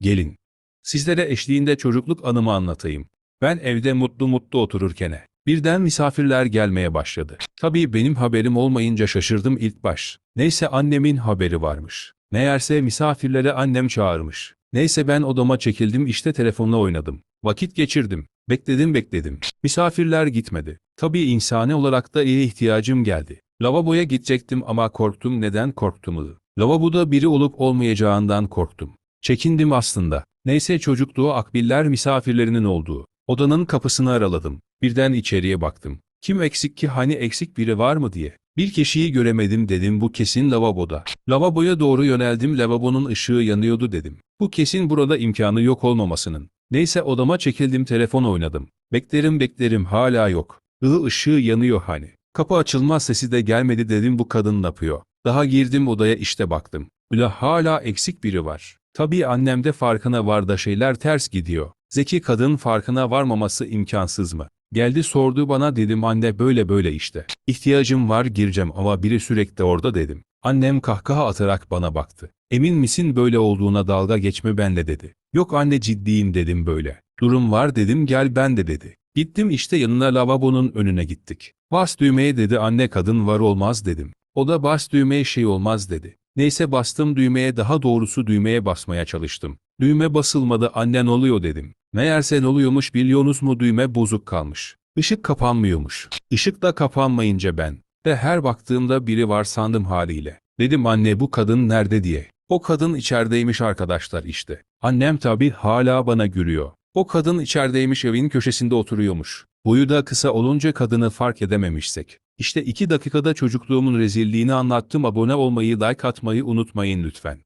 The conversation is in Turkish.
Gelin. Sizlere eşliğinde çocukluk anımı anlatayım. Ben evde mutlu mutlu otururken birden misafirler gelmeye başladı. Tabii benim haberim olmayınca şaşırdım ilk baş. Neyse annemin haberi varmış. Meğerse misafirlere annem çağırmış. Neyse ben odama çekildim işte telefonla oynadım. Vakit geçirdim. Bekledim bekledim. Misafirler gitmedi. Tabii insani olarak da iyi ihtiyacım geldi. Lavaboya gidecektim ama korktum neden korktumu. Lavaboda biri olup olmayacağından korktum. Çekindim aslında. Neyse çocukluğu akbiller misafirlerinin olduğu. Odanın kapısını araladım. Birden içeriye baktım. Kim eksik ki hani eksik biri var mı diye. Bir kişiyi göremedim dedim bu kesin lavaboda. Lavaboya doğru yöneldim lavabonun ışığı yanıyordu dedim. Bu kesin burada imkanı yok olmamasının. Neyse odama çekildim telefon oynadım. Beklerim beklerim hala yok. Ilı ışığı yanıyor hani. Kapı açılmaz sesi de gelmedi dedim bu kadın yapıyor. Daha girdim odaya işte baktım. Ula hala eksik biri var. Tabii annem de farkına var da şeyler ters gidiyor. Zeki kadın farkına varmaması imkansız mı? Geldi sordu bana dedim anne böyle böyle işte. İhtiyacım var gireceğim ama biri sürekli orada dedim. Annem kahkaha atarak bana baktı. Emin misin böyle olduğuna dalga geçme benle dedi. Yok anne ciddiyim dedim böyle. Durum var dedim gel ben de dedi. Gittim işte yanına lavabonun önüne gittik. Bas düğmeye dedi anne kadın var olmaz dedim. O da bas düğmeye şey olmaz dedi. Neyse bastım düğmeye daha doğrusu düğmeye basmaya çalıştım. Düğme basılmadı annen oluyor dedim. Meğerse ne oluyormuş biliyorsunuz mu düğme bozuk kalmış. Işık kapanmıyormuş. Işık da kapanmayınca ben de her baktığımda biri var sandım haliyle. Dedim anne bu kadın nerede diye. O kadın içerideymiş arkadaşlar işte. Annem tabi hala bana gülüyor. O kadın içerideymiş evin köşesinde oturuyormuş. Boyu da kısa olunca kadını fark edememişsek. İşte iki dakikada çocukluğumun rezilliğini anlattım abone olmayı like atmayı unutmayın lütfen.